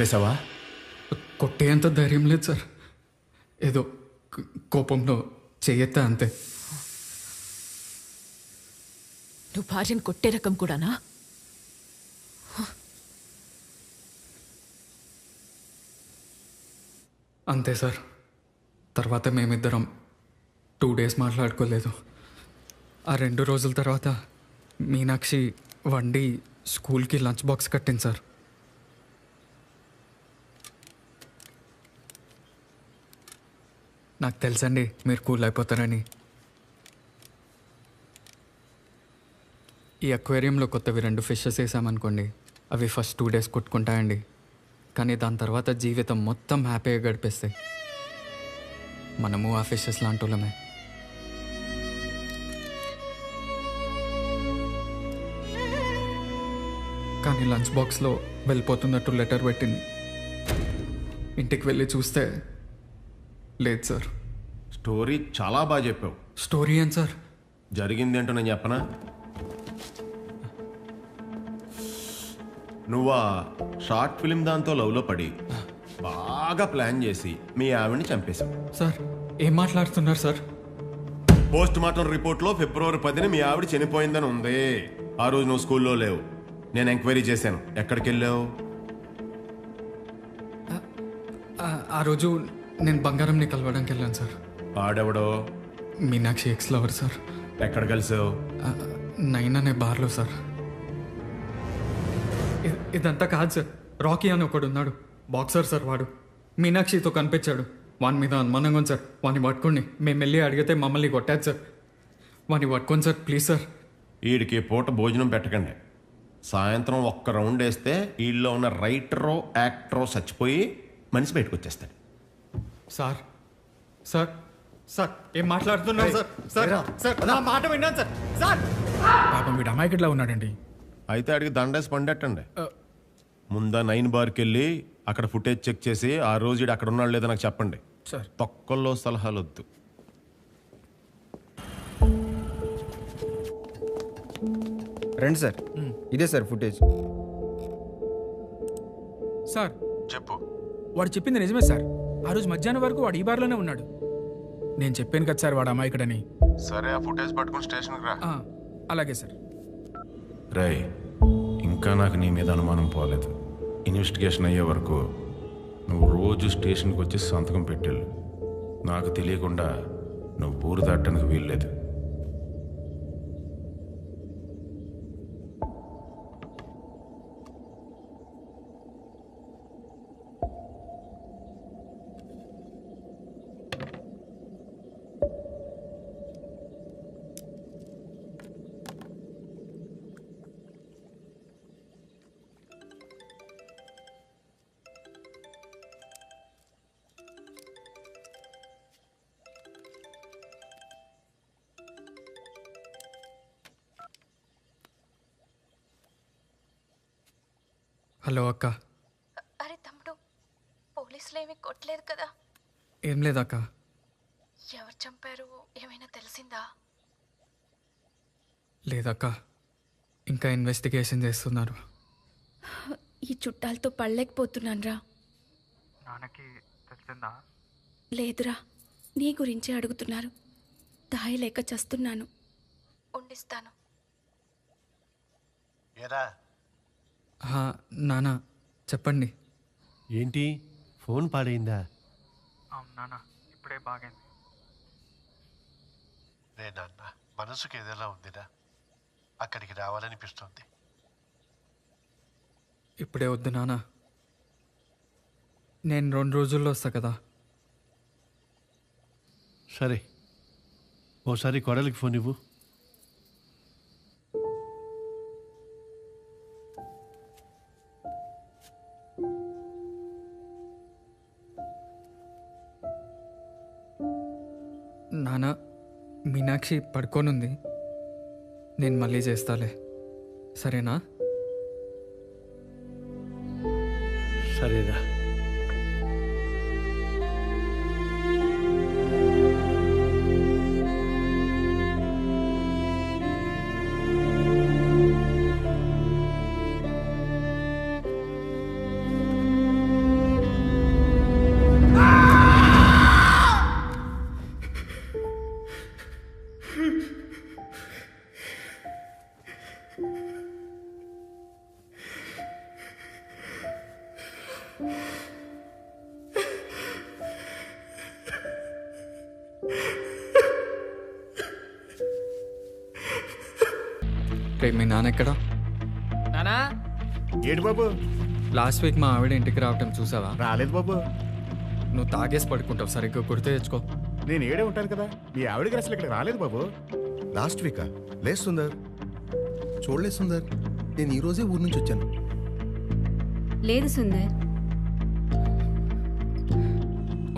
కొట్టి చంపేశావా కొట్టేంత ధైర్యం లేదు సార్. ఏదో కోపంలో చెయ్యెత్తా అంతే. నువ్వు భార్యను కొట్టే రకం కూడానా? అంతే సార్. తర్వాత మేమిద్దరం టూ డేస్ మాట్లాడుకోలేదు. ఆ రెండు రోజుల తర్వాత మీనాక్షి వండి స్కూల్కి లంచ్ బాక్స్ కట్టింది సార్. నాకు తెలుసండి మీరు కూల్ అయిపోతారని. ఈ అక్వేరియంలో కొత్తవి రెండు ఫిషెస్ వేసామనుకోండి అవి ఫస్ట్ టూ డేస్ కొట్టుకుంటాయండి. కానీ దాని తర్వాత జీవితం మొత్తం హ్యాపీగా గడిపేస్తాయి మనము ఆ ఫిషెస్ లాంటి వాళ్ళమే కానీ లంచ్ బాక్స్లో వెళ్ళిపోతున్నట్టు లెటర్ పెట్టింది. ఇంటికి వెళ్ళి చూస్తే లేదు సార్ స్టోరీ చాలా బాగా చెప్పావు. స్టోరీ ఏం సార్ జరిగింది ఏంటో నేను చెప్పనా? నువ్వు ఆ షార్ట్ ఫిలిం దాంతో లవ్లో పడి బాగా ప్లాన్ చేసి మీ ఆవిడ్ని చంపేశావు. సార్ ఏం మాట్లాడుతున్నారు సార్ పోస్ట్ మార్టం రిపోర్ట్లో ఫిబ్రవరి పదిని మీ ఆవిడ చనిపోయిందని ఉంది. ఆ రోజు నువ్వు స్కూల్లో లేవు. నేను ఎంక్వైరీ చేశాను. ఎక్కడికి వెళ్ళావు ఆ- ఆ రోజు నేను బంగారంని కలవడానికి వెళ్ళాను సార్. ఆడెవడో? Meenakshi ex lover sir. ఎక్కడ కలిసావు? నైన్ అనే బార్లో సార్. ఇదంతా కాదు సార్. రాకీ అని ఒకడు ఉన్నాడు. బాక్సర్ సార్ వాడు. మీనాక్షితో కనిపించాడు. వాని మీద అనుమానంగా ఉంది సార్. వాని పట్టుకోండి. మేము వెళ్ళి అడిగితే మమ్మల్ని కొట్టాడు సార్. వాని పట్టుకోండి సార్ ప్లీజ్ సార్. వీడికి పూట భోజనం పెట్టకండి. సాయంత్రం ఒక్క రౌండ్ వేస్తే వీళ్ళలో ఉన్న రైటరో యాక్టరో చచ్చిపోయి మనిషి బయటకు వచ్చేస్తాడు. సార్. సార్. సార్ ఏం మాట్లాడుతున్నారు సార్? సార్ సార్ నా మాట విన్నాను సార్. సార్! పాపం వీడు అమాయకుడిలా ఉన్నాడండి. అయితే అడిగి దండేసి పండెట్టండి. ముందా నైన్ బార్కి వెళ్ళి అక్కడ ఫుటేజ్ చెక్ చేసి ఆ రోజు ఈడు అక్కడ ఉన్నాడు లేదో నాకు చెప్పండి. సార్. తొక్కల్లో సలహాలు వద్దు రండి సార్. ఇదే సార్ ఫుటేజ్. సార్. చెప్పు. వాడు చెప్పింది నిజమే సార్. ఆ రోజు మధ్యాహ్నం వరకు వాడు ఈ బార్లోనే ఉన్నాడు. నేను చెప్పాను కదా సార్ వాడు అమాయకుడని. సరే ఆ ఫుటేజ్ పట్టుకుని స్టేషన్కి రా. ఆ, అలాగే సార్. రై ఇంకా నాకు నీ మీద అనుమానం పోలేదు. ఇన్వెస్టిగేషన్ అయ్యే వరకు నువ్వు రోజు స్టేషన్కి వచ్చి సంతకం పెట్టాను నాకు తెలియకుండా నువ్వు ఊరు దాటడానికి వీల్లేదు. హలో అక్క. అరే తమ్ముడు పోలీసులు ఏమీ కొట్టలేదు కదా? ఏం లేదక్క ఎవరు చంపారు ఏమైనా తెలిసిందా? లేదక్క. ఇంకా ఇన్వెస్టిగేషన్ చేస్తున్నారు. ఈ చుట్టాలతో పడలేకపోతున్నానురా నాన్నకి తెలిసిందా? లేదురా నీ గురించే అడుగుతున్నారు. దాయలేక చస్తున్నాను. ఉండిస్తాను. ఏరా హా, నాన్న చెప్పండి. ఏంటి? ఫోన్ పాడైందా? నాన్న ఇప్పుడే బాగైంది. రే నాన్న మనసుకు ఏదైనా ఉందిరా. అక్కడికి రావాలనిపిస్తుంది. ఇప్పుడే వద్దు నాన్న నేను రెండు రోజుల్లో వస్తా కదా. సరే. ఓసారి కొడలికి ఫోన్ ఇవ్వు. నాన్న మీనాక్షి పడుకోనుంది. నేను మళ్ళీ చేస్తాలే. సరేనా? సరేరా. రేపు మీ నాన్న ఎక్కడా? నానా? ఏడు బాబు. లాస్ట్ వీక్ మా ఆవిడ ఇంటికి రావటం చూసావా? రాలేదు బాబు. నువ్వు తాగేసి పడుకుంటావు సరిగ్గా గుర్తు తెచ్చుకో. నేను ఏడే ఉంటాను కదా మీ ఆవిడకి అసలు ఇక్కడ రాలేదు బాబు. లాస్ట్ వీకా? లేదు సుందర్. చూడలేదు సుందర్. నేను ఈ రోజే ఊరు నుంచి వచ్చాను. లేదు సుందర్.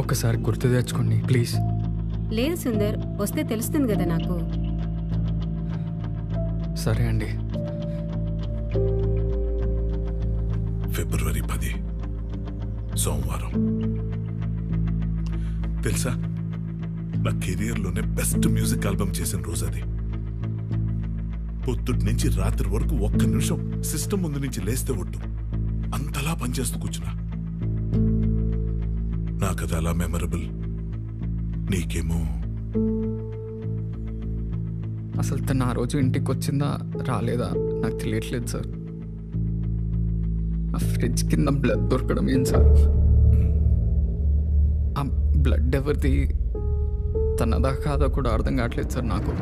ఒక్కసారి గుర్తు తెచ్చుకోండి ప్లీజ్. లేదు సుందర్ వస్తే తెలుస్తుంది కదా నాకు. సరే అండి. ఫిబ్రవరి పది సోమవారం. తెలుసా? నా కెరియర్లోనే బెస్ట్ మ్యూజిక్ ఆల్బమ్ చేసిన రోజు అది. పొద్దుటి నుంచి రాత్రి వరకు ఒక్క నిమిషం సిస్టమ్ ముందు నుంచి లేస్తే ఒట్టు. అంతలా పనిచేస్తూ కూర్చున్నా. నాకు అది అలా మెమరబుల్. నీకేమో అసలు తను ఆ రోజు ఇంటికి వచ్చిందా రాలేదా? నాకు తెలియట్లేదు సార్. ఆ ఫ్రిడ్జ్ కింద బ్లడ్ దొరకడం ఏం సార్? ఆ బ్లడ్ ఎవరిది? తనదా కాదా కూడా అర్థం కావట్లేదు సార్ నాకు.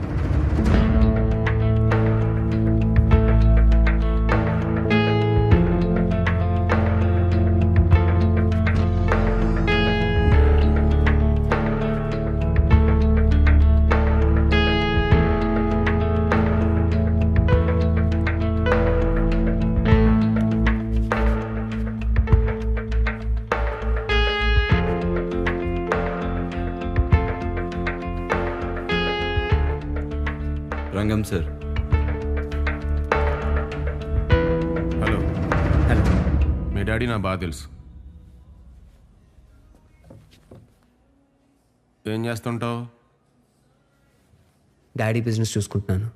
రంగం సార్. హలో. మీ డాడీ నా బాగా తెలుసు. ఏం చేస్తుంటావు? డాడీ బిజినెస్ చూసుకుంటున్నాను.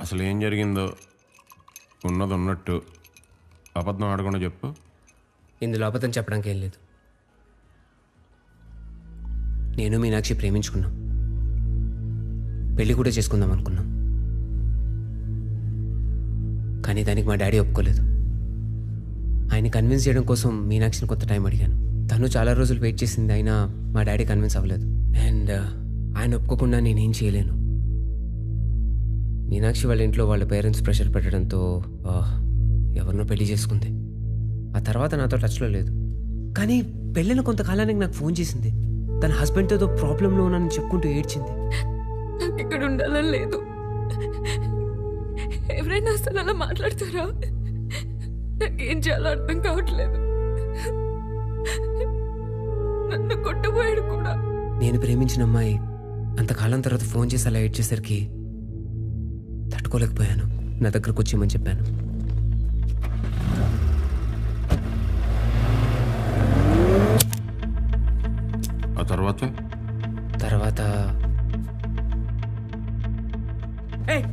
అసలు ఏం జరిగిందో? ఉన్నది ఉన్నట్టు. అబద్ధం ఆడకుండా చెప్పు. ఇందులో అబద్ధం చెప్పడానికి ఏం లేదు. నేను మీనాక్షి ప్రేమించుకున్నాం. పెళ్ళి కూడా చేసుకుందాం అనుకున్నాం. కానీ దానికి మా డాడీ ఒప్పుకోలేదు. ఆయన కన్విన్స్ చేయడం కోసం మీనాక్షిని కొంత టైం అడిగాను. తను చాలా రోజులు వెయిట్ చేసింది అయినా మా డాడీ కన్విన్స్ అవ్వలేదు. అండ్ uh, ఆయన ఒప్పుకోకుండా నేనేం చేయలేను. మీనాక్షి వాళ్ళ ఇంట్లో వాళ్ళ పేరెంట్స్ ప్రెషర్ పెట్టడంతో uh, ఎవరినో పెళ్ళి చేసుకుంది. ఆ తర్వాత నాతో టచ్లో లేదు. కానీ పెళ్ళిన కొంతకాలానికి నాకు ఫోన్ చేసింది. తన హస్బెండ్తో ఏదో ప్రాబ్లంలో ఉన్నానని చెప్పుకుంటూ ఏడ్చింది. నాకు ఇక్కడ ఉండాలని లేదు. ఎవరైనా అసలు అలా మాట్లాడతారా? నాకేం చేయాలో అర్థం కావట్లేదు. నన్ను కొట్టబోయాడు కూడా. నేను ప్రేమించిన అమ్మాయి అంతకాలం తర్వాత ఫోన్ చేసి అలా ఏడ్చేసరికి తట్టుకోలేకపోయాను. నా దగ్గరకు వచ్చేయమని చెప్పాను. ఆ తర్వాత? తర్వాత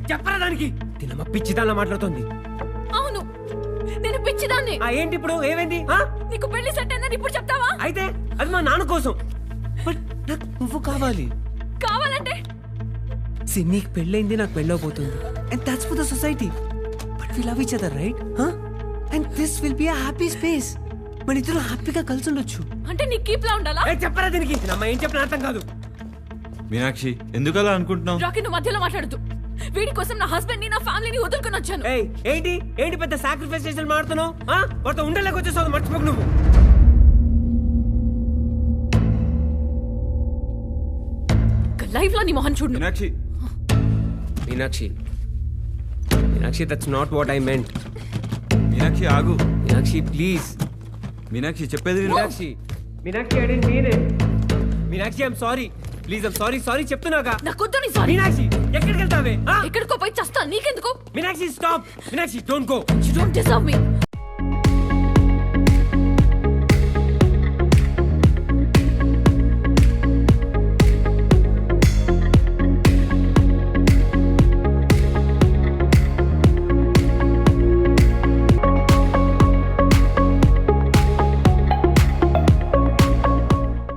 చెప్పరా దానికి? తినమ్మ పిచ్చిదానిలా మాట్లాడుతోంది. అవును నేను పిచ్చిదాన్ని. ఆ ఏంటి ఇప్పుడు ఏమైంది నీకు పెళ్ళి సెట్ అయిందని ఇప్పుడు చెప్తావా? అయితే అది మా నాన్న కోసం. బట్ నాకు నువ్వు కావాలి. కావాలంటే? సి నీకు పెళ్ళైంది నాకు పెళ్ళవబోతుంది. And that's for the society but we love each other right and this will be happy space మన ఇద్దరు హ్యాపీగా కలిసి ఉండొచ్చు. అంటే నీ కీప్ లా ఉండాలా? చెప్పరా దీనికి. అమ్మ ఏం చెప్పిన అర్థం కాదు. మీనాక్షి ఎందుకు అలా అనుకుంటున్నావు? రాకి నువ్వు మధ్యలో మాట్లాడదు వీడి కోసం నా హస్బెండ్ని నా ఫ్యామిలీని వదులుకొని వచ్చాను. ఏయ్ ఏంటి? ఏంటి పెద్ద సాక్రిఫైస్ చేసి మాడుతున్నావు వాటితో ఉండలేక వచ్చేసావు మర్చిపోకు నువ్వు. లైఫ్లో నీ మొహన్ చూడు. Meenakshi. Meenakshi. Meenakshi that's not what I meant Meenakshi ఆగు. మీనాక్షి ప్లీజ్ మీనాక్షి చెప్పేది విను. Meenakshi. Meenakshi I didn't mean it Meenakshi I'm sorry please I'm sorry sorry చెప్తున్నాగా నాకొద్దు నీ సారీ మీనాక్షి ఎక్కడికి వెళ్తావే? ఆ? ఎక్కడికో పోయి చస్తా నీకెందుకు? Meenakshi stop Meenakshi don't go you don't deserve me